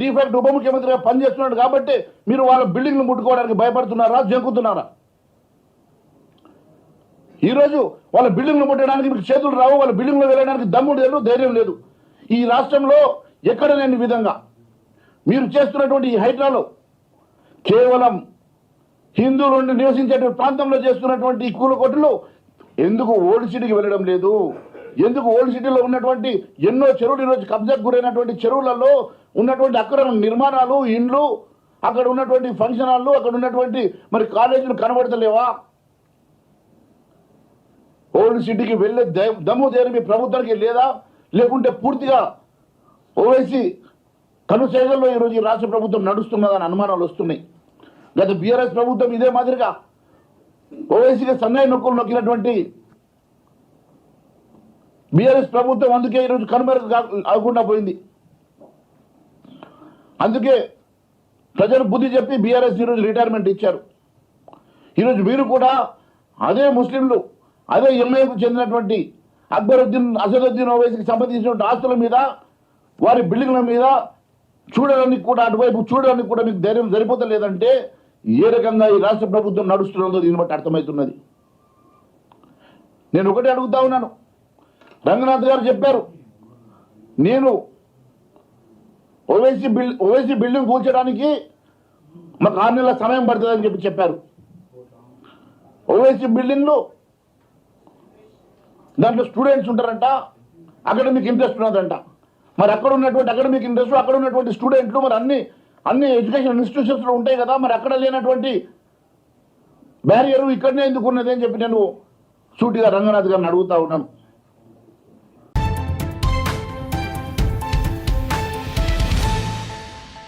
Defect ఉప ముఖ్యమంత్రిగా పనిచేస్తున్నాడు కాబట్టి మీరు వాళ్ళ బిల్డింగ్లు ముట్టుకోవడానికి భయపడుతున్నారా జంకుతున్నారా? ఈరోజు వాళ్ళ బిల్డింగ్లు ముట్టడానికి మీకు చేతులు రావు వాళ్ళ బిల్డింగ్లో వెళ్ళడానికి దమ్ము లేదు ధైర్యం లేదు. ఈ రాష్ట్రంలో ఎక్కడ లేని విధంగా మీరు చేస్తున్నటువంటి ఈ హైడ్రాలో కేవలం హిందువులు నివసించేటువంటి ప్రాంతంలో చేస్తున్నటువంటి ఈ కూలకొట్టులు ఎందుకు ఓడిసిడికి వెళ్ళడం లేదు? ఎందుకు ఓల్డ్ సిటీలో ఉన్నటువంటి ఎన్నో చెరువులు ఈరోజు కబ్జాకు గురైనటువంటి చెరువులలో ఉన్నటువంటి అక్రమ నిర్మాణాలు ఇండ్లు అక్కడ ఉన్నటువంటి ఫంక్షన్ హాళ్ళు అక్కడ ఉన్నటువంటి మరి కాలేజీలు కనబడతలేవా? ఓల్డ్ సిటీకి వెళ్ళే దమ్ము ధైర్యం మీ ప్రభుత్వానికి లేదా? లేకుంటే పూర్తిగా ఓవైసీ కనుసేగల్లో ఈరోజు ఈ రాష్ట్ర ప్రభుత్వం నడుస్తున్నదని అనుమానాలు వస్తున్నాయి. గత బీఆర్ఎస్ ప్రభుత్వం ఇదే మాదిరిగా ఓవైసీకి సన్నాయి నొక్కులు నొక్కినటువంటి బీఆర్ఎస్ ప్రభుత్వం అందుకే ఈరోజు కనుమరుగు కాకుండా పోయింది. అందుకే ప్రజలు బుద్ధి చెప్పి బీఆర్ఎస్ ఈరోజు రిటైర్మెంట్ ఇచ్చారు. ఈరోజు మీరు కూడా అదే ముస్లింలు అదే ఎంఐకు చెందినటువంటి అక్బరుద్దీన్ అసదుద్దీన్ ఓవైసీకి సంబంధించినటువంటి ఆస్తుల మీద వారి బిల్డింగ్ల మీద చూడడానికి కూడా అటువైపు చూడడానికి కూడా మీకు ధైర్యం సరిపోతలేదంటే ఏ రకంగా ఈ రాష్ట్ర ప్రభుత్వం నడుస్తున్నదో దీన్ని బట్టి అర్థమవుతున్నది. నేను ఒకటే అడుగుతా ఉన్నాను. రంగనాథ్ గారు చెప్పారు. నేను ఓవైసీ బిల్ ఓవైసీ బిల్డింగ్ కూల్చడానికి మాకు ఆరు నెలల సమయం పడుతుందని చెప్పి చెప్పారు. ఓవైసీ బిల్డింగ్లు దాంట్లో స్టూడెంట్స్ ఉంటారంట అకాడమిక్ ఇంట్రెస్ట్ ఉన్నదంట. మరి అక్కడ ఉన్నటువంటి అకాడమిక్ ఇంట్రెస్ట్ అక్కడ ఉన్నటువంటి స్టూడెంట్లు మరి అన్ని అన్ని ఎడ్యుకేషన్ ఇన్స్టిట్యూషన్స్లో ఉంటాయి కదా మరి అక్కడ లేనటువంటి బ్యారియర్ ఇక్కడనే ఎందుకు ఉన్నది అని చెప్పి నేను సూటిగా రంగనాథ్ గారిని అడుగుతా ఉన్నాను.